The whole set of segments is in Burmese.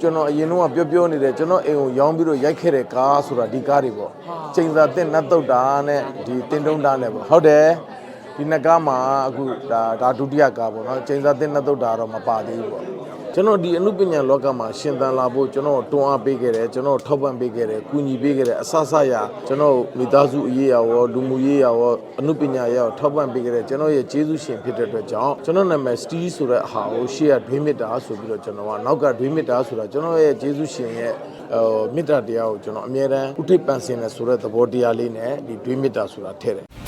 ကျွန်တော်အရင်တော့ပြောပြောနေတယ်ကျွန်တော်အိမ်ကိုရောင်းပြီးတော့ရိုက်ခဲ့တဲ့ကားဆိုတာဒီကားတွေပေါ့ချိန်စာတင်နတ်တုတ်တာနဲ့ဒီတင်တုံးတာနဲ့ပေါ့ဟုတ်တယ်ဒီနှစ်ကားမှာအခုဒါဒါဒုတိယကားပေါ့နော်ချိန်စာတင်နတ်တုတ်တာတော့မပါသေးဘူးပေါ့ ကျွန်တော်ဒီအမှုပညာလောကမှာရှင်သန်လာဖို့ကျွန်တော်တွန်းအားပေးခဲ့တယ်ကျွန်တော်ထောက်ပံ့ပေးခဲ့တယ်ကူညီပေးခဲ့တယ်အဆဆရကျွန်တော်မိသားစုအရေးအရောလူမှုရေးအရောအမှုပညာရေးအရောထောက်ပံ့ပေးခဲ့တယ်ကျွန်တော်ရဲ့ကျေးဇူးရှင်ဖြစ်တဲ့အတွက်ကြောင့်ကျွန်တော်နာမည်စတီးဆိုတဲ့အဟာကိုရှေ့ကဒွေးမြစ်တာဆိုပြီးတော့ကျွန်တော်ကနောက်ကဒွေးမြစ်တာဆိုတာကျွန်တော်ရဲ့ကျေးဇူးရှင်ရဲ့ဟိုမေတ္တာတရားကိုကျွန်တော်အမြဲတမ်းဥထိပ်ပန်ဆင်တယ်ဆိုတဲ့သဘောတရားလေးနဲ့ဒီဒွေးမြစ်တာဆိုတာထည့်တယ်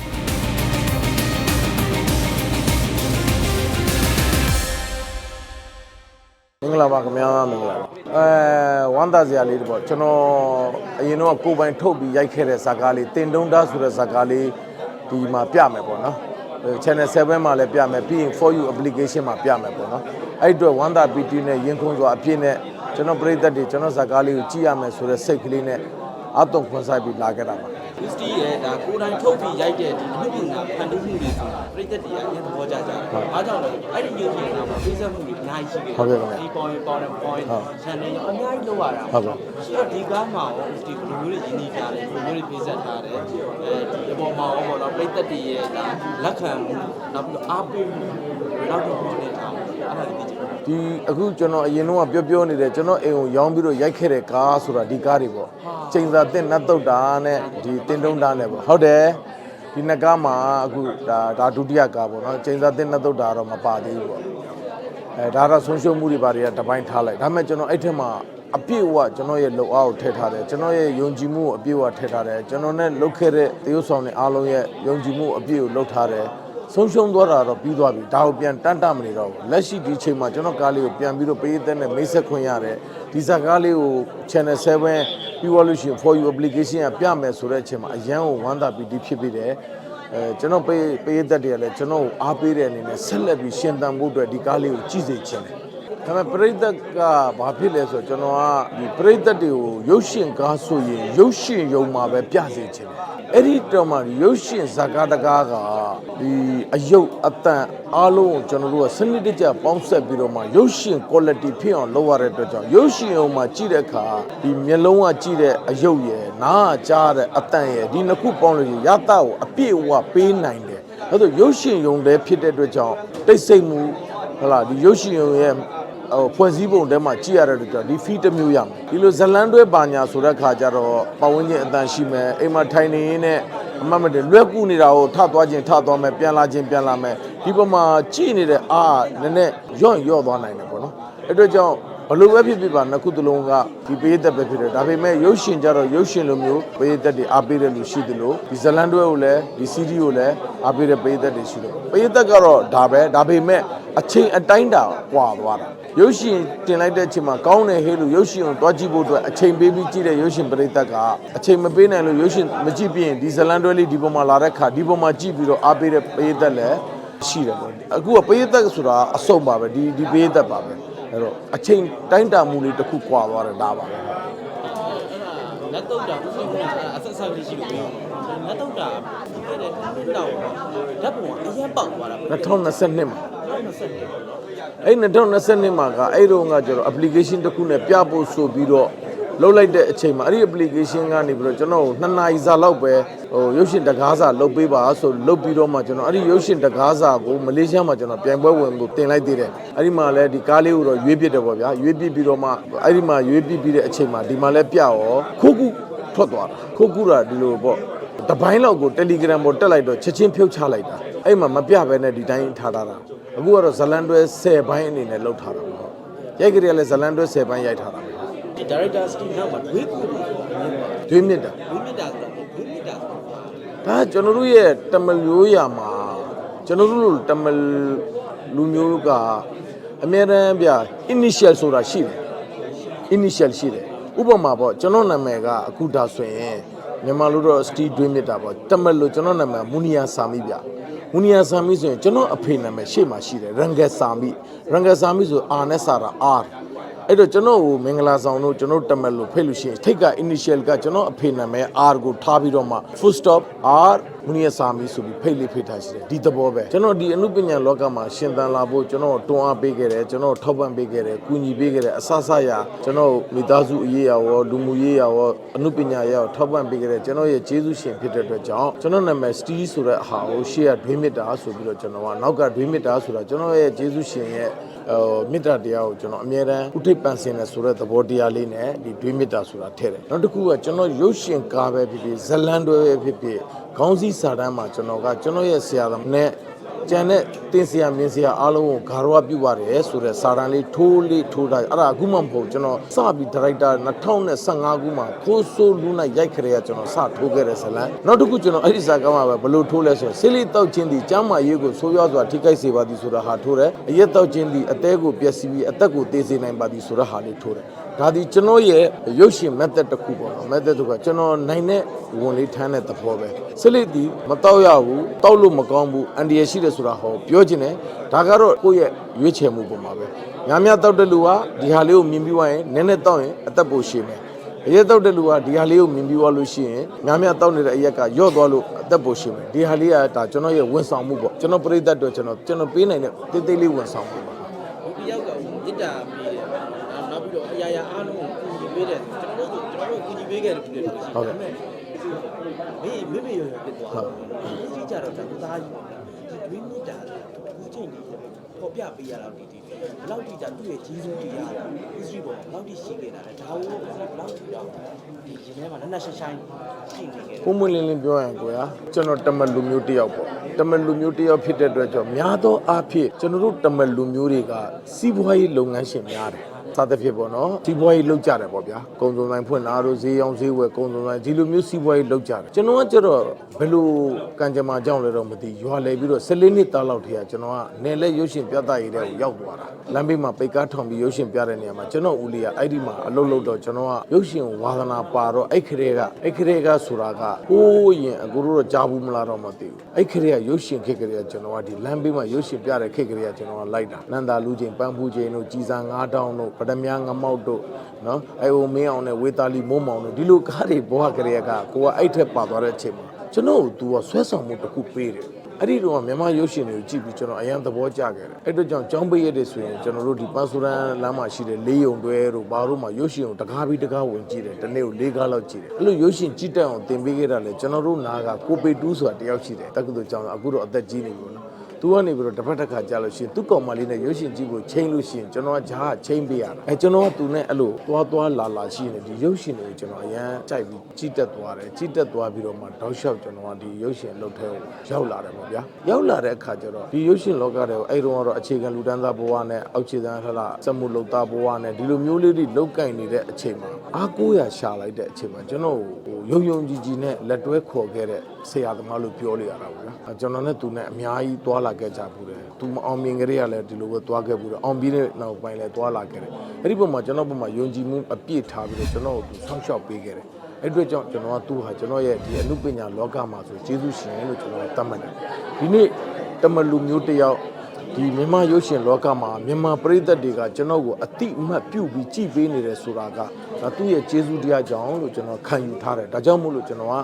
လာပါခင်ဗျာမင်္ဂလာပါအဲဝမ်းသာစရာလေးတပေါ့ကျွန်တော်အရင်တော့ကိုယ်ပိုင်ထုတ်ပြီးရိုက်ခဲ့တဲ့ဇာတ်ကားလေးတင်တုံးတာဆိုတဲ့ဇာတ်ကားလေးဒီမှာပြမယ်ပေါ့နော်အဲ channel 7မှာလည်းပြမယ်ပြီးရင် for you application မှာပြမယ်ပေါ့နော်အဲ့အတွက်ဝမ်းသာ PT နဲ့ရင်ခုန်စွာအပြည့်နဲ့ကျွန်တော်ပရိသတ်တွေကျွန်တော်ဇာတ်ကားလေးကိုကြည့်ရမယ်ဆိုတဲ့စိတ်ကလေးနဲ့အတုံခွန်ဆိုင်ပြီးလာခဲ့တာပါ ဝစ်စတီရဲ့ဒါကိုယ်တိုင်ထုတ်ပြီးရိုက်တဲ့ဒီအမှုပညာဖန်တီးမှုတွေဆိုတာပြိတ္တတွေအရင်သဘောကျကြတယ်။အားကြောင့်လည်းအဲ့ဒီညွှန်ပြတာမှာဖိစက်မှုတွေအများကြီးရှိခဲ့ဟုတ်ကဲ့ခင်ဗျာဒီ point point point ဟုတ် channel ရောအများကြီးလောက်ရတာဟုတ်ကဲ့ဆိုတော့ဒီကားမှာရောဝစ်စတီဘယ်လိုမျိုးတွေရင်းနှီးကြတယ်ဘယ်လိုမျိုးတွေဖိစက်ထားတယ်အဲဒီအပေါ်မှာရောပေါ့နော်ပြိတ္တတွေရဲ့ဒါလက်ခံမှုနောက်ပြီးတော့အားပေးမှုနောက်တော့ပြောနေတာအဲ့ ဒါတွေသိချင်တယ်ဒီအခုကျွန်တော်အရင်တော့ပြောပြောနေတယ်ကျွန်တော်အိမ်ကိုရောင်းပြီးတော့ရိုက်ခဲ့တဲ့ကားဆိုတာဒီကားတွေပေါ့ချိန်စာတင်နတ်တုတ်တာနဲ့ဒီတင်တုံးတာနဲ့ပေါ့ဟုတ်တယ်ဒီနှစ်ကားမှာအခုဒါဒါဒုတိယကားပေါ့နော်ချိန်စာတင်နတ်တုတ်တာတော့မပါသေးဘူးပေါ့အဲဒါတော့ဆုံးရှုံးမှုတွေပါတယ်တပိုင်းထားလိုက်ဒါပေမဲ့ကျွန်တော်အဲ့ထက်မှာအပြည့်အဝကျွန်တော်ရဲ့လုံအားကိုထည့်ထားတယ်ကျွန်တော်ရဲ့ယုံကြည်မှုကိုအပြည့်အဝထည့်ထားတယ်ကျွန်တော်နဲ့လုပ်ခဲ့တဲ့တရုပ်ဆောင်တွေအားလုံးရဲ့ယုံကြည်မှုအပြည့်ကိုလုပ်ထားတယ် ဆုံးရှုံးသွားတာတော့ပြီးသွားပြီဒါကိုပြန်တန်းတမနေတော့ဘူးလက်ရှိဒီချိန်မှာကျွန်တော်ကားလေးကိုပြန်ပြီးတော့ပေးတဲ့နဲ့မိတ်ဆက်ခွင့်ရတယ်ဒီဇာကားလေးကို channel 7ပြီးသွားလို့ရှိရင် for you application ကပြမယ်ဆိုတဲ့အချိန်မှာအရန်ကိုဝမ်းသာပြီးဒီဖြစ်ပြီးတယ်အဲကျွန်တော်ပေးပေးတဲ့တည်းကလည်းကျွန်တော်ကိုအားပေးတဲ့အနေနဲ့ဆက်လက်ပြီးရှင်သန်ဖို့အတွက်ဒီကားလေးကိုကြည့်စေချင်တယ် ဒါပေမဲ့ပရိသတ်ကဘာဖြစ်လဲဆိုတော့ကျွန်တော်ကဒီပရိသတ်တွေကိုရုပ်ရှင်ကားဆိုရင်ရုပ်ရှင်ယုံမှာပဲပြစေချင်တယ်အဲ့ဒီတော့မှရုပ်ရှင်ဇာကာတကားကဒီအယုတ်အတန်အားလုံးကိုကျွန်တော်တို့ကစနစ်တကျပေါင်းဆက်ပြီးတော့မှရုပ်ရှင် quality ဖြစ်အောင်လုပ်ရတဲ့အတွက်ကြောင့်ရုပ်ရှင်အောင်မှကြည့်တဲ့အခါဒီမျက်လုံးကကြည့်တဲ့အယုတ်ရယ်နားကကြားတဲ့အတန်ရယ်ဒီနှစ်ခုပေါင်းလို့ရရတာကိုအပြည့်အဝပေးနိုင်တယ်အဲ့ဒါရုပ်ရှင်ယုံတဲ့ဖြစ်တဲ့အတွက်ကြောင့်တိတ်ဆိတ်မှုဟလာဒီရုပ်ရှင်ယုံရဲ့ ဟိုဖွဲ့စည်းပုံထဲမှာကြည့်ရတဲ့အတွက်ကြောင့်ဒီ fee တစ်မျိုးရမယ်ဒီလိုဇလန်းတွဲပါညာဆိုတဲ့ခါကျတော့ပတ်ဝန်းကျင်အတန်ရှိမယ်အိမ်မှာထိုင်နေရင်းနဲ့အမတ်မတည်းလွက်ကူနေတာကိုထသွားခြင်းထသွားမယ်ပြန်လာခြင်းပြန်လာမယ်ဒီပုံမှာကြည့်နေတဲ့အားနည်းနည်းရော့ရော့သွားနိုင်တယ်ပေါ့နော်အဲ့အတွက်ကြောင့် ဘလို့ပဲဖြစ်ဖြစ်ပါနှစ်ခုသလုံးကဒီပေးသက်ပဲဖြစ်တယ်ဒါပေမဲ့ရုပ်ရှင်ကြတော့ရုပ်ရှင်လိုမျိုးပေးသက်တွေအားပေးတဲ့လူရှိသလိုဒီဇလန်တွဲကိုလည်းဒီ CD ကိုလည်းအားပေးတဲ့ပေးသက်တွေရှိတယ်ပေးသက်ကတော့ဒါပဲဒါပေမဲ့အချိန်အတိုင်းတာကွာသွားတာရုပ်ရှင်တင်လိုက်တဲ့အချိန်မှာကောင်းတယ်ဟေးလို့ရုပ်ရှင်ကိုတွားကြည့်ဖို့အတွက်အချိန်ပေးပြီးကြည့်တဲ့ရုပ်ရှင်ပရိသတ်ကအချိန်မပေးနိုင်လို့ရုပ်ရှင်မကြည့်ပြရင်ဒီဇလန်တွဲလေးဒီပုံမှာလာတဲ့ခါဒီပုံမှာကြည့်ပြီးတော့အားပေးတဲ့ပရိသတ်လည်းရှိတယ်ပေါ့အခုကပရိသတ်ဆိုတာအစုံပါပဲဒီဒီပရိသတ်ပါပဲ အဲ့တော့အချိန်တိုင်းတာမှုလေးတစ်ခုကွာသွားတယ်ဒါပါပဲလက်တော့တာဥစ္စာကအဆက်ဆက်လေးရှိလို့ပြောလက်တော့တာပြီးခဲ့တဲ့နှစ်တော့ဓာတ်ပုံကအရင်ပေါက်သွားတာ2022မှာ2020ပေါ့အဲ့2022မှာကအဲ့တော့ကကျတော့ application တစ်ခုနဲ့ပြဖို့ဆိုပြီးတော့ လုတ်လိုက်တဲ့အချိန်မှာအဲ့ဒီ application ကနေပြီးတော့ကျွန်တော်နှစ်နာရီစာလောက်ပဲဟိုရုပ်ရှင်တကားစာလုတ်ပေးပါဆိုလုတ်ပြီးတော့မှကျွန်တော်အဲ့ဒီရုပ်ရှင်တကားစာကိုမလေးရှားမှာကျွန်တော်ပြန်ပွဲဝင်ဖို့တင်လိုက်သေးတယ်အဲ့ဒီမှာလည်းဒီကားလေးကိုတော့ရွေးပစ်တယ်ပေါ့ဗျာရွေးပစ်ပြီးတော့မှအဲ့ဒီမှာရွေးပစ်ပြီးတဲ့အချိန်မှာဒီမှာလည်းပြရောခိုးကူထွက်သွားတာခိုးကူတာဒီလိုပေါ့တပိုင်းလောက်ကို Telegram ပေါ်တက်လိုက်တော့ချက်ချင်းဖြုတ်ချလိုက်တာအဲ့မှာမပြဘဲနဲ့ဒီတိုင်းထားထားတာအခုကတော့ဇလန်တွဲ10ပိုင်းအနေနဲ့လောက်ထားတာပေါ့ရိုက်ကြရလဲဇလန်တွဲ10ပိုင်းရိုက်ထားတာပဲဒီ director Steve နောက်မှာဒွေးကိုလို့ဆိုတော့တွေးမြစ်တာဒွေးမြစ်တာဆိုတော့ဒွေးမြစ်တာဆိုတော့ဒါကကျွန်တော်တို့ရဲ့တမလို့ရမှာကျွန်တော်တို့လိုတမလူမျိုးကအများတန်းပြ initial ဆိုတာရှိတယ် initial ရှိတယ်ဥပမာပေါ့ကျွန်တော်နာမည်ကအခုဒါဆိုရင်မြန်မာလိုတော့ Steve တွေးမြစ်တာပေါ့တမလို့ကျွန်တော်နာမည်မူနီယာဆာမီဗျမူနီယာဆာမီဆိုရင်ကျွန်တော်အဖေနာမည်ရှေ့မှာရှိတယ်ရန်ဂက်ဆာမီရန်ဂက်ဆာမီဆိုအာနဲ့စာတာ R အဲ့တော့ကျွန်တော်ကိုမင်္ဂလာဆောင်တို့ကျွန်တော်တမက်လို့ဖိတ်လို့ရှိရင်ထိတ်က initial ကကျွန်တော်အဖေနာမည် R ကိုထားပြီးတော့မှ full stop R မူနီယစာမီဆိုပြီးဖိတ်လေးဖိတ်ထားရှိတယ်ဒီသဘောပဲကျွန်တော်ဒီအမှုပညာလောကမှာရှင်သန်လာဖို့ကျွန်တော်တွန်းအားပေးခဲ့တယ်ကျွန်တော်ထောက်ပံ့ပေးခဲ့တယ်ကူညီပေးခဲ့တယ်အဆဆရကျွန်တော်မိသားစုအရေးအရောလူမှုရေးအရောအမှုပညာရေးအရောထောက်ပံ့ပေးခဲ့တယ်ကျွန်တော်ရဲ့ကျေးဇူးရှင်ဖြစ်တဲ့အတွက်ကြောင့်ကျွန်တော်နာမည် Steve ဆိုတဲ့အဟာကိုရှေ့ကဒွေးမြစ်တာဆိုပြီးတော့ကျွန်တော်ကနောက်ကဒွေးမြစ်တာဆိုတာကျွန်တော်ရဲ့ကျေးဇူးရှင်ရဲ့ ဟိုမေတ္တာတရားကိုကျွန်တော်အမြဲတမ်းဥထိပ်ပန်ဆင်တယ်ဆိုတဲ့သဘောတရားလေးနဲ့ဒီဒွေးမေတ္တာဆိုတာထည့်တယ်နောက်တစ်ခုကကျွန်တော်ရုပ်ရှင်ကားပဲဖြစ်ဖြစ်ဇလန်တွဲပဲဖြစ်ဖြစ်ခေါင်းစည်းစာတမ်းမှာကျွန်တော်ကကျွန်တော်ရဲ့ဆရာသမားနဲ့ ကျန်တဲ့တင်ဆရာမင်းဆရာအားလုံးကိုဂါရဝပြုပါတယ်ဆိုတဲ့စာတမ်းလေးထိုးလေးထိုးထားအဲ့ဒါအခုမှမဟုတ်ကျွန်တော်စပြီးဒါရိုက်တာ2015ခုမှာခိုးဆိုးလူနိုင်ရိုက်ခရဲကကျွန်တော်စထိုးခဲ့တဲ့ဇလန်နောက်တစ်ခုကျွန်တော်အဲ့ဒီစာကမ်းမှာပဲဘလို့ထိုးလဲဆိုရင်ဆေးလေးတောက်ချင်းဒီကျမ်းမာရေးကိုဆိုးရွားစွာထိခိုက်စေပါသည်ဆိုတာဟာထိုးတယ်အရက်တောက်ချင်းဒီအသေးကိုပျက်စီးပြီးအသက်ကိုသေစေနိုင်ပါသည်ဆိုတာဟာလေးထိုးတယ်ဒါဒီကျွန်တော်ရဲ့ရုပ်ရှင် method တစ်ခုပေါ့နော် method တစ်ခုကကျွန်တော်နိုင်တဲ့ဝန်လေးထမ်းတဲ့သဘောပဲဆေးလေးဒီမတောက်ရဘူးတောက်လို့မကောင်းဘူးအန်ဒီရရှိတယ်ဆိုတာဟောပြောချင်တယ်ဒါကတော့ကိုယ့်ရဲ့ရွေးချယ်မှုပုံမှာပဲညာများတောက်တဲ့လူကဒီဟာလေးကိုမြင်ပြီးွားရင်နည်းနည်းတောက်ရင်အသက်ပိုရှည်မယ်အရက်တောက်တဲ့လူကဒီဟာလေးကိုမြင်ပြီးသွားလို့ရှိရင်များများတောက်နေတဲ့အရက်ကယော့သွားလို့အသက်ပိုရှိမယ်ဒီဟာလေးကဒါကျွန်တော်ရဲ့ဝန်ဆောင်မှုပေါ့ကျွန်တော်ပြိတ္တအတွက်ကျွန်တော်ကျွန်တော်ပေးနိုင်တဲ့တိတ်တိတ်လေးဝန်ဆောင်မှုပါဒီတယောက်ကမေတ္တာ ပေးတယ်နောက်ပြီးတော့အရာရာအားလုံးကိုကူညီပေးတယ်ကျွန်တော်တို့ကျွန်တော်တို့ကူညီပေးခဲ့တယ်ဖြစ်တယ်လို့ရှိတယ်မေးမေးမေးရရဖြစ်သွားတယ်ဒီကြတော့သူသားကြီးဒီဒွေးမြစ်တာဒီချိန်ကြီးပေါ်ပြပေးရတော့ဒီဒီဘယ်လောက်ထိတာသူ့ရဲ့ကြီးစိုးတရား history ပေါ်ဘယ်လောက်ထိရှိခဲ့တာလဲဒါကိုဘယ်လောက်ထိတော့ဒီရင်ထဲမှာနက်နက်ရှိုင်းရှိုင်းရှိနေခဲ့တယ်ပုံမွင့်လင်းလင်းပြောရရင်ကိုရကျွန်တော်တမန်လူမျိုးတစ်ယောက်ပေါ့တမန်လူမျိုးတစ်ယောက်ဖြစ်တဲ့အတွက်ကြောင့်များသောအားဖြင့်ကျွန်တော်တို့တမန်လူမျိုးတွေကစီးပွားရေးလုပ်ငန်းရှင်များတယ် စသဖြင့်ပေါ့နော်စီးပွားရေးလုပ်ကြတယ်ပေါ့ဗျာကုံစုံဆိုင်ဖွင့်လာတို့ဈေးရောင်းဈေးဝယ်ကုံစုံဆိုင်ဒီလိုမျိုးစီးပွားရေးလုပ်ကြတယ်ကျွန်တော်ကကျတော့ဘယ်လိုကံကြမ္မာကြောင့်လဲတော့မသိရွာလဲပြီးတော့14နှစ်သားလောက်တည်းကကျွန်တော်ကနယ်လဲရုပ်ရှင်ပြသရေးတဲ့ကိုရောက်သွားတာလမ်းဘေးမှာပိတ်ကားထောင်ပြီးရုပ်ရှင်ပြတဲ့နေရာမှာကျွန်တော်ဦးလေးကအဲ့ဒီမှာအလုပ်လုပ်တော့ကျွန်တော်ကရုပ်ရှင်ဝါသနာပါတော့အဲ့ခရဲကအဲ့ခရဲကဆိုတာကဟိုးရင်အကိုတို့တော့ကြားဘူးမလားတော့မသိဘူးအဲ့ခရဲကရုပ်ရှင်ခေတ်ကလေးကကျွန်တော်ကဒီလမ်းဘေးမှာရုပ်ရှင်ပြတဲ့ခေတ်ကလေးကကျွန်တော်ကလိုက်တာနန္တာလူချင်းပန်းဖူးချင်းတို့ကြီးစားငါးတောင်းတို့ဗဒမြငမောက်တို့နော်အဲ့ဟိုမင်းအောင်နဲ့ဝေတာလီမိုးမောင်တို့ဒီလိုကားတွေဘဝကလေးကကိုကအဲ့ထက်ပါသွားတဲ့အချိန်မှာကျွန်တော်တို့ तू ကဆွဲဆောင်မှုတစ်ခုပေးတယ်အဲ့ဒီတော့မြန်မာရုပ်ရှင်တွေကိုကြည့်ပြီးကျွန်တော်အရန်သဘောကျခဲ့တယ်အဲ့တော့ကြောင့်ကျောင်းပိတ်ရက်တွေဆိုရင်ကျွန်တော်တို့ဒီပန်းဆိုရန်လမ်းမှာရှိတဲ့လေးယုံတွဲတို့ဘာတို့မှာရုပ်ရှင်ကိုတကားပြီးတကားဝင်ကြည့်တယ်တနေ့ကို၄ကားလောက်ကြည့်တယ်အဲ့လိုရုပ်ရှင်ကြည့်တတ်အောင်သင်ပေးခဲ့တာလေကျွန်တော်တို့နားကကိုပေတူးဆိုတာတယောက်ရှိတယ်တက္ကသိုလ်ကျောင်းအခုတော့အသက်ကြီးနေပြီပေါ့နော် သူကနေပြီးတော့တစ်ဖက်တစ်ခါကြာလို့ရှိရင်သူ့ကောင်မလေးနဲ့ရုပ်ရှင်ကြည့်ဖို့ချိန်လို့ရှိရင်ကျွန်တော်ကဂျားချိန်ပေးရတာအဲကျွန်တော်ကသူနဲ့အဲ့လိုသွားသွားလာလာရှိနေဒီရုပ်ရှင်တွေကိုကျွန်တော်အရန်ကြိုက်ပြီးကြည့်တက်သွားတယ်ကြည့်တက်သွားပြီးတော့မှတောက်လျှောက်ကျွန်တော်ကဒီရုပ်ရှင်လုပ်ထဲကိုရောက်လာတယ်ပေါ့ဗျာရောက်လာတဲ့အခါကျတော့ဒီရုပ်ရှင်လောကတွေကိုအဲ့တုန်းကတော့အခြေခံလူတန်းစားဘဝနဲ့အောက်ခြေတန်းထလာစက်မှုလုပ်သားဘဝနဲ့ဒီလိုမျိုးလေးတွေလောက်ကင်နေတဲ့အချိန်မှာအားကိုးရရှာလိုက်တဲ့အချိန်မှာကျွန်တော်ဟိုယုံယုံကြည်ကြည်နဲ့လက်တွဲခေါ်ခဲ့တဲ့ ဆရာသမားလို့ပြောလိုက်ရတာပေါ့ဗျာအဲကျွန်တော်နဲ့သူနဲ့အများကြီးတွာလာခဲ့ကြဘူးတယ်သူမအောင်မြင်ကြရလဲဒီလိုပဲတွာခဲ့ဘူးတယ်အောင်ပြီးတဲ့နောက်ပိုင်းလဲတွာလာခဲ့တယ်အဲ့ဒီပုံမှာကျွန်တော်ပုံမှာယုံကြည်မှုအပြည့်ထားပြီးတော့ကျွန်တော်ကိုသူဆောင်းလျှောက်ပေးခဲ့တယ်အဲ့အတွက်ကြောင့်ကျွန်တော်ကသူ့ဟာကျွန်တော်ရဲ့ဒီအမှုပညာလောကမှာဆိုကျေးဇူးရှင်လို့ကျွန်တော်သတ်မှတ်တယ်ဒီနေ့တမလူမျိုးတစ်ယောက်ဒီမြန်မာရုပ်ရှင်လောကမှာမြန်မာပရိသတ်တွေကကျွန်တော်ကိုအတိအမှတ်ပြုပြီးကြည်ပေးနေတယ်ဆိုတာကဒါသူ့ရဲ့ကျေးဇူးတရားကြောင့်လို့ကျွန်တော်ခံယူထားတယ်ဒါကြောင့်မို့လို့ကျွန်တော်ကအဲ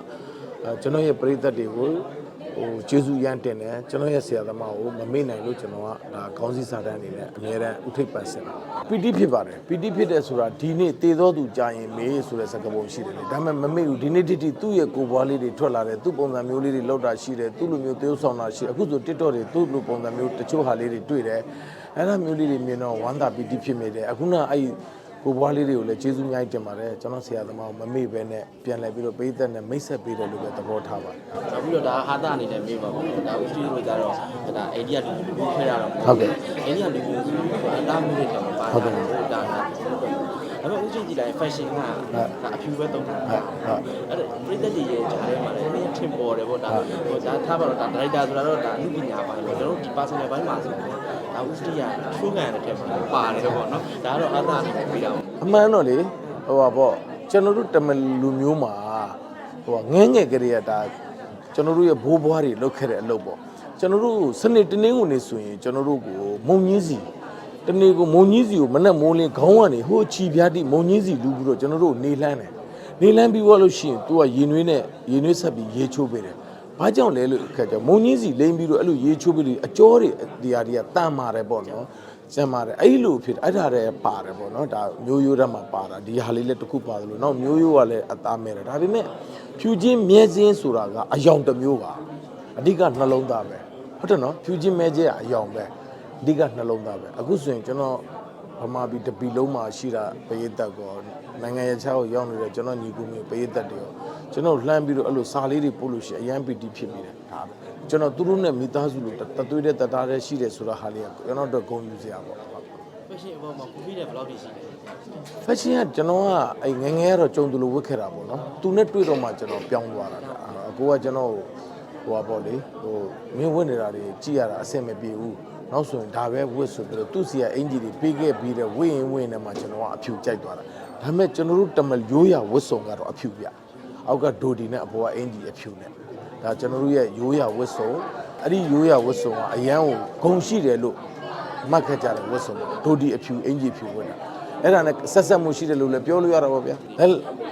ကျွန်တော်ရဲ့ပရိသတ်တွေကိုဟိုကျေးဇူးရမ်းတင်တယ်ကျွန်တော်ရဲ့ဆရာသမားကိုမမေ့နိုင်လို့ကျွန်တော်ကဒါခေါင်းစည်းစာတန်းအနေနဲ့အများရန်ဥထိပ်ပန်စင်တာပီတိဖြစ်ပါတယ်ပီတိဖြစ်တဲ့ဆိုတာဒီနေ့တည်သောသူကြာရင်မေးဆိုတဲ့စကားပုံရှိတယ်လေဒါပေမဲ့မမေ့ဘူးဒီနေ့တိတိသူ့ရဲ့ကိုယ်ပွားလေးတွေထွက်လာတယ်သူ့ပုံစံမျိုးလေးတွေလောက်တာရှိတယ်သူ့လိုမျိုးသေုပ်ဆောင်တာရှိတယ်အခုဆို TikTok တွေသူ့လိုပုံစံမျိုးတချို့ဟာလေးတွေတွေ့တယ်အဲ့ဒါမျိုးလေးတွေမြင်တော့ဝမ်းသာပီတိဖြစ်မိတယ်အခုနအဲ့ဒီ ကိုယ်ပွားလေးတွေကိုလည်းကျေးဇူးအများကြီးတင်ပါတယ်ကျွန်တော်ဆရာသမားကိုမမေ့ပဲနဲ့ပြန်လဲပြီးတော့ပေးသက်နဲ့မိတ်ဆက်ပေးတယ်လို့ပဲသဘောထားပါတယ်နောက်ပြီးတော့ဒါဟာတာအနေနဲ့မေးပါဘူးဒါဦးစီးတို့ကြတော့ဒါအိန္ဒိယလူမျိုးခွဲရတော့ဟုတ်ကဲ့အိန္ဒိယလူမျိုးဆိုတာတာမျိုးတွေတောင်ပါဟုတ်ကဲ့ဒါဒါဒါ ပေမဲ့ဦးစီးကြည့်လိုက် fashion ကဒါအဖြူပဲတုံးတာဟုတ်ဟုတ်အဲ့ဒါပြည်သက်တွေရဲ့ဂျားထဲမှာလည်းနည်းထင်ပေါ်တယ်ပေါ့ဒါဟိုဒါထားပါတော့ဒါဒါရိုက်တာဆိုတာတော့ဒါအမှုပညာပိုင်းပေါ့ကျွန်တော်တို့ဒီ personal ဘိုင်းမှာဆိုတော့ဒါဦးစီးကထိုးကန်တဲ့ထက်မှာပါတယ်ပေါ့နော်ဒါကတော့အာသာအနေနဲ့ပြီးတာပေါ့အမှန်တော့လေဟိုပါပေါ့ကျွန်တော်တို့တမလူမျိုးမှာဟိုငဲငယ်ကလေးကဒါကျွန်တော်တို့ရဲ့ဘိုးဘွားတွေလုပ်ခဲ့တဲ့အလုပ်ပေါ့ကျွန်တော်တို့စနစ်တနည်းကိုနေဆိုရင်ကျွန်တော်တို့ကိုမုံညင်းစီ တတနေ့ကိုမုံကြီးစီကိုမနဲ့မိုးလင်းခေါင်းကနေဟိုချီပြားတိမုံကြီးစီလူပြီးတော့ကျွန်တော်တို့နေလန်းတယ်နေလန်းပြီးသွားလို့ရှိရင် तू ကရေနွေးနဲ့ရေနွေးဆက်ပြီးရေချိုးပေးတယ်ဘာကြောင့်လဲလို့အခက်ကြောင့်မုံကြီးစီလိမ့်ပြီးတော့အဲ့လိုရေချိုးပြီးလို့အကျော်တွေဒီဟာတွေကတန်မာတယ်ပေါ့နော်ကျန်ပါတယ်အဲ့လိုဖြစ်အဲ့ဒါတွေပါတယ်ပေါ့နော်ဒါမျိုးရိုးတက်မှာပါတာဒီဟာလေးလည်းတစ်ခုပါတယ်လို့နောက်မျိုးရိုးကလည်းအသားမဲတယ်ဒါပေမဲ့ဖြူချင်းမြဲစင်းဆိုတာကအယောင်တစ်မျိုးပါအဓိကနှလုံးသားပဲဟုတ်တယ်နော်ဖြူချင်းမဲကျဲကအယောင်ပဲ အဓိကနှလုံးသားပဲအခုဆိုရင်ကျွန်တော်ဗမာပြည်တပီလုံးမှာရှိတာပရိသတ်ကောနိုင်ငံရဲ့ခြားကိုရောက်နေတဲ့ကျွန်တော်ညီကူမျိုးပရိသတ်တွေရောကျွန်တော်လှမ်းပြီးတော့အဲ့လိုစာလေးတွေပို့လို့ရှိရင်အရန်ပီတီဖြစ်ပြီးတယ်ဒါပဲကျွန်တော်သူတို့နဲ့မိသားစုလိုတသွေးတဲ့တသားတဲ့ရှိတယ်ဆိုတာဟာလေးကကျွန်တော်တို့ဂုဏ်ယူစရာပေါ့ fashion အပေါ်မှာကိုဖီတဲ့ဘယ်လောက်ထိရှိလဲ fashion ကကျွန်တော်ကအဲ့ငယ်ငယ်ကတော့ကြုံသူလိုဝတ်ခဲ့တာပေါ့နော်သူနဲ့တွေ့တော့မှကျွန်တော်ပြောင်းသွားတာဒါအကိုကကျွန်တော်ဟိုပါပေါ့လေဟိုမင်းဝတ်နေတာတွေကြည့်ရတာအဆင်မပြေဘူး နောက်ဆိုရင်ဒါပဲဝတ်ဆိုပြီးတော့သူ့စီကအင်ဂျီတွေပေးခဲ့ပြီးတဲ့ဝတ်ရင်ဝတ်ရင်နဲ့မှကျွန်တော်ကအဖြူကြိုက်သွားတာဒါပေမဲ့ကျွန်တော်တို့တမရိုးရဝတ်စုံကတော့အဖြူပြအောက်ကဒိုဒီနဲ့အပေါ်ကအင်ဂျီအဖြူနဲ့ဒါကျွန်တော်တို့ရဲ့ရိုးရဝတ်စုံအဲ့ဒီရိုးရဝတ်စုံကအရန်ကိုဂုံရှိတယ်လို့မှတ်ခဲ့ကြတယ်ဝတ်စုံဒိုဒီအဖြူအင်ကြီးဖြူဝတ်တာအဲ့ဒါနဲ့ဆက်ဆက်မှုရှိတယ်လို့လည်းပြောလို့ရတာပေါ့ဗျာအဲ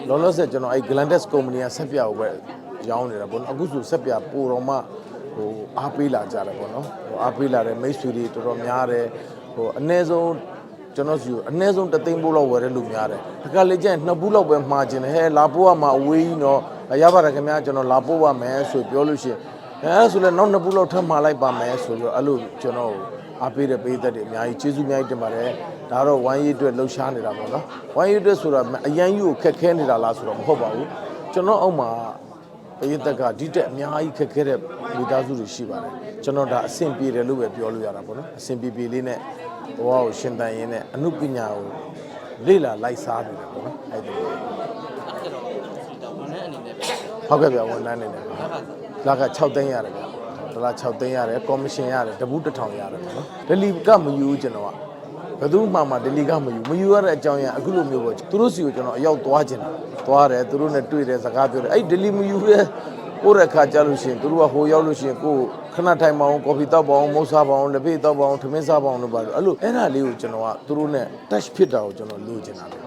လောလောဆယ်ကျွန်တော်အဲ့ Glandex company ကဆက်ပြကိုပဲရောင်းနေတာပေါ့နော်အခုဆိုဆက်ပြပိုတော့မှ ဟိုအားပေးလာကြတယ်ပေါ့နော်ဟိုအားပေးလာတဲ့မိတ်ဆွေတွေတော်တော်များတယ်ဟိုအနည်းဆုံးကျွန်တော်စီကိုအနည်းဆုံးတစ်သိန်းပို့လောက်ဝယ်တဲ့လူများတယ်တခါလေကျရင်နှစ်ဘူးလောက်ပဲမှားခြင်းတယ်ဟဲလာပို့ရမှာအဝေးကြီးတော့ရပါတယ်ခင်ဗျာကျွန်တော်လာပို့ပါမယ်ဆိုပြောလို့ရှိရင်အဲဆိုလည်းနောက်နှစ်ဘူးလောက်ထပ်မှာလိုက်ပါမယ်ဆိုပြီးတော့အဲ့လိုကျွန်တော်အားပေးတဲ့ပေးသက်တွေအများကြီးကျေးဇူးအများကြီးတင်ပါတယ်ဒါတော့ဝိုင်းရေးအတွက်လှုပ်ရှားနေတာပေါ့နော်ဝိုင်းရေးအတွက်ဆိုတာအရန်ကြီးကိုခက်ခဲနေတာလားဆိုတော့မဟုတ်ပါဘူးကျွန်တော်အောက်မှာ ပေးသက်ကဒီတက်အများကြီးခက်ခဲတဲ့မိသားစုတွေရှိပါတယ်ကျွန်တော်ဒါအဆင်ပြေတယ်လို့ပဲပြောလို့ရတာပေါ့နော်အဆင်ပြေပြေလေးနဲ့ဘဝကိုရှင်တန်ရင်းနဲ့အမှုပညာကိုလေ့လာလိုက်စားနေတယ်ပေါ့နော်အဲ့ဒီအဲ့ဒါတော့ဒီတော့ဝန်ထမ်းအနေနဲ့ပဲဟုတ်ကဲ့ဗျဝန်ထမ်းနေတယ်လက်ကစားလာက6သိန်းရတယ်ဗျဒလာ6သိန်းရတယ်ကော်မရှင်ရတယ်တပူးတစ်ထောင်ရတယ်ပေါ့နော်ဒလီကမယူဘူးကျွန်တော်က ဘယ်သူမှမှဒလီကမယူမယူရတဲ့အကြောင်းရအခုလိုမျိုးပေါ့သူတို့စီကိုကျွန်တော်အရောက်သွားခြင်းတာသွားတယ်သူတို့နဲ့တွေ့တယ်စကားပြောတယ်အဲ့ဒလီမယူရဲကိုယ့်ရဲ့ခါကြလို့ရှိရင်သူတို့ကဟိုရောက်လို့ရှိရင်ကိုယ်ခဏထိုင်မအောင်ကော်ဖီတောက်ပါအောင်မုတ်စားပါအောင်လက်ဖေးတောက်ပါအောင်ထမင်းစားပါအောင်လို့ပါလို့အဲ့လိုအဲ့ဒါလေးကိုကျွန်တော်ကသူတို့နဲ့ touch ဖြစ်တာကိုကျွန်တော်လိုချင်တာလေ